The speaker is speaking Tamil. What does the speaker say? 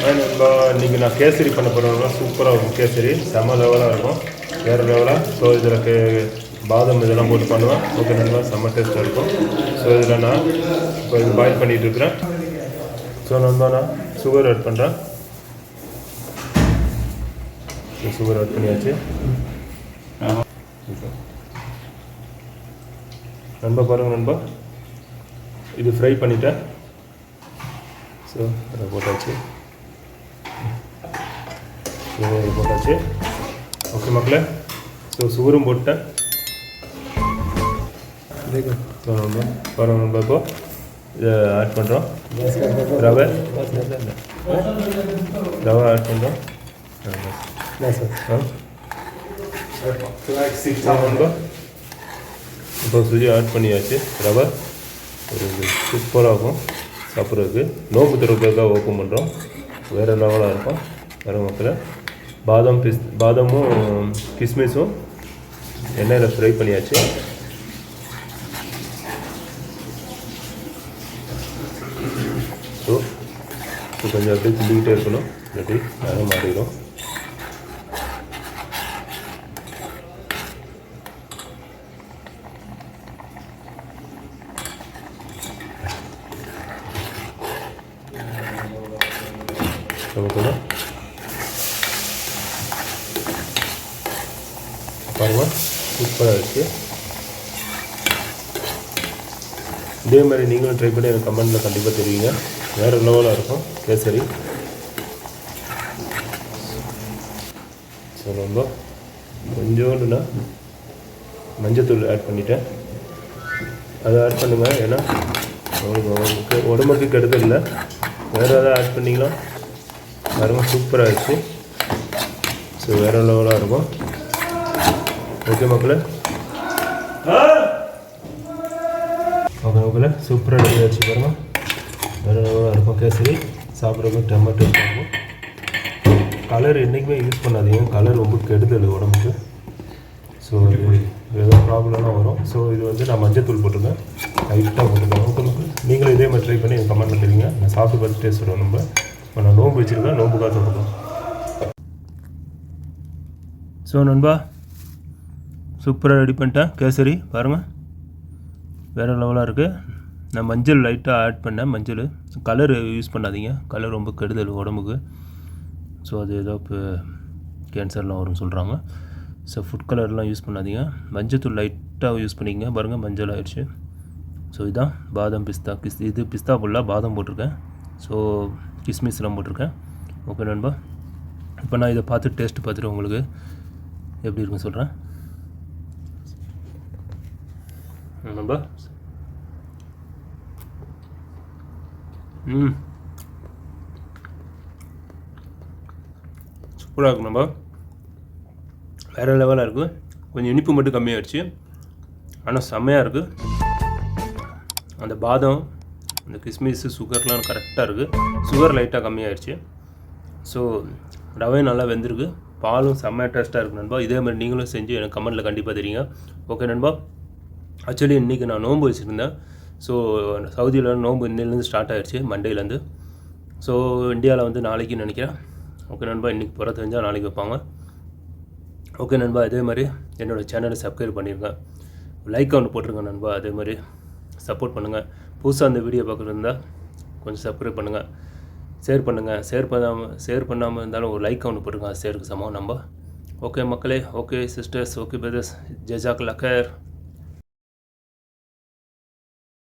நம்ம இன்றைக்கி நான் கேசரி பண்ண போகிறோம்னா சூப்பராக இருக்கும் கேசரி. செம்ம லெவலாக இருக்கும். வேறு லெவலாக ஸோ இதில் கே இதெல்லாம் போட்டு பண்ணுவேன். ஓகே நண்பா செம்ம டேஸ்ட்டாக இருக்கும். ஸோ இதில் நான் இப்போ இது பாயில் பண்ணிகிட்டு இருக்கிறேன். ஸோ நம்ம நான் சுகர் ஆட் பண்ணுறேன் சுகர் ஆட் பண்ணியாச்சு. Okay. நண்பா பாருங்கள் நண்பா. இது ஃப்ரை பண்ணிட்டேன். ஸோ அதை போட்டாச்சு. இது போட்டாச்சு. ஓகே மக்களே. ஸோ சுகரும் போட்டேன் பரவாயில்ல நம்ம இப்போ இதை ஆட் பண்ணுறோம் ரவை. ரவை ஆட் பண்ணுறோம் இப்போ சுஜி ஆட் பண்ணியாச்சு. ரவை. ஒரு சூப்பராக இருக்கும். சாப்பிட்றதுக்கு. நோம்பு திறக்கிறதுக்காக ஓப்பன் பண்ணுறோம் வேறு லெவலாக இருக்கும். வேறு மக்களை. பாதாம் பிஸ் பாதாமும் கிஸ்மிஸும் எண்ணெயில் ஃப்ரை பண்ணியாச்சு. ஸோ இப்போ கொஞ்சம் அப்படியே கிண்டிக்கிட்டே இருக்கணும். இல்லாட்டி வேலை மாறிடும். நமக்கு பாருங்க. சூப்பராக இருக்குது இதே மாதிரி நீங்களும் ட்ரை பண்ணி எனக்கு கமெண்ட்டில் கண்டிப்பாக தெரியுங்க வேறு லெவலாக இருக்கும். கேசரி. ஸோ ரொம்ப. கொஞ்சோண்டு நான் மஞ்சத்தூள் ஆட் பண்ணிட்டேன். அதை ஆட் பண்ணுங்கள் ஏன்னா உங்களுக்கு உடம்புக்கு கெடுதல் இல்லை. வேறு எதாவது ஆட் பண்ணிங்களா? பாருங்க சூப்பராக இருக்குது ஸோ வேறு லெவலாக இருக்கும். ஓகே மக்களே ஓகே மக்களே சூப்பராக ரெடி ஆயிடுச்சு பாருங்க வேறு லெவலாக இருக்கும் கேசரி சாப்பிட்றதுக்கு டொமேட்டோ இருக்கும் கலர் என்றைக்குமே யூஸ் பண்ணாதீங்க கலர் ரொம்ப கெடுதல் உடம்புக்கு ஸோ ஏதோ ப்ராப்ளம்லாம் வரும் ஸோ இது வந்து நான் மஞ்சத்தூள் போட்டிருக்கேன் லைட்டாக போட்டிருக்கேன் மக்கள் நீங்களும் இதே மாதிரி ட்ரை பண்ணி எனக்கு கமெண்ட் தெரியுங்க நான் சாப்பிட்டு பார்த்து டேஸ்ட் வரும் நம்ம இப்போ நான் நோம்பு வச்சுருக்கேன் நோம்புக்காக சொல்லுவோம் ஸோ நண்பா சூப்பராக ரெடி பண்ணிட்டேன். கேசரி பாருங்கள் வேறு லெவலாக இருக்குது நான் மஞ்சள் லைட்டாக ஆட் பண்ணேன் மஞ்சள். கலர் யூஸ் பண்ணாதீங்க. கலர் ரொம்ப கெடுதல் உடம்புக்கு. ஸோ அது ஏதோ இப்போ கேன்சர்லாம் வரும்னு சொல்கிறாங்க ஸோ ஃபுட் கலர்லாம் யூஸ் பண்ணாதீங்க. மஞ்சத்தூள் லைட்டாக யூஸ் பண்ணிக்கங்க. பாருங்கள் மஞ்சள் ஆயிடுச்சு. ஸோ இதுதான் பாதாம் பிஸ்தா. கிஸ் இது பிஸ்தா ஃபுல்லாக பாதாம் போட்டிருக்கேன். ஸோ கிஸ்மிஸ்லாம் போட்டிருக்கேன். ஓகே நண்பா. இப்போ நான் இதை பார்த்து டேஸ்ட்டு பார்த்துட்டு உங்களுக்கு எப்படி இருக்குன்னு சொல்கிறேன் remember? Hmm. ம் சூப்பராக இருக்கும் நம்ம வேறு லெவலாக இருக்குது கொஞ்சம் இனிப்பு மட்டும் கம்மியாகிடுச்சு ஆனால் செம்மையாக இருக்குது அந்த பாதம் அந்த கிஸ்மிஸ் சுகர்லாம் கரெக்டாக இருக்குது சுகர் லைட்டாக கம்மியாகிடுச்சு ஸோ ரவை நல்லா வெந்திருக்கு. பாலும் செம்மையாக டேஸ்ட்டாக இருக்குது நண்பா. இதே மாதிரி நீங்களும் செஞ்சு எனக்கு கமெண்ட்டில் கண்டிப்பாக தெரியுங்க. ஓகே நண்பா. ஆக்சுவலி இன்றைக்கி நான் நோன்பு வச்சுருந்தேன். ஸோ சவுதியில் நோன்பு இன்னிலேருந்து ஸ்டார்ட் ஆகிடுச்சு மண்டேலேருந்து ஸோ இந்தியாவில் வந்து நாளைக்கு நினைக்கிறேன். ஓகே நண்பா இன்றைக்கி புற தெரிஞ்சால் நாளைக்கு வைப்பாங்க. ஓகே நண்பா அதே மாதிரி என்னோடய சேனலை சப்ஸ்கிரைப் பண்ணியிருக்கேன் லைக் ஒன்று போட்டிருங்க நண்பா அதே மாதிரி சப்போர்ட் பண்ணுங்கள் புதுசாக அந்த வீடியோ பார்க்குறது இருந்தால் கொஞ்சம் சப்ஸ்கிரைப் பண்ணுங்கள் ஷேர் பண்ணுங்கள் ஷேர் பண்ணாமல் ஷேர் பண்ணாமல் இருந்தாலும் ஒரு லைக் ஒன்று போட்டுருங்க. அது ஷேருக்கு சமம் நம்ம ஓகே மக்களே ஓகே சிஸ்டர்ஸ் ஓகே பிரதர்ஸ் ஜெஜாக் லக்கர்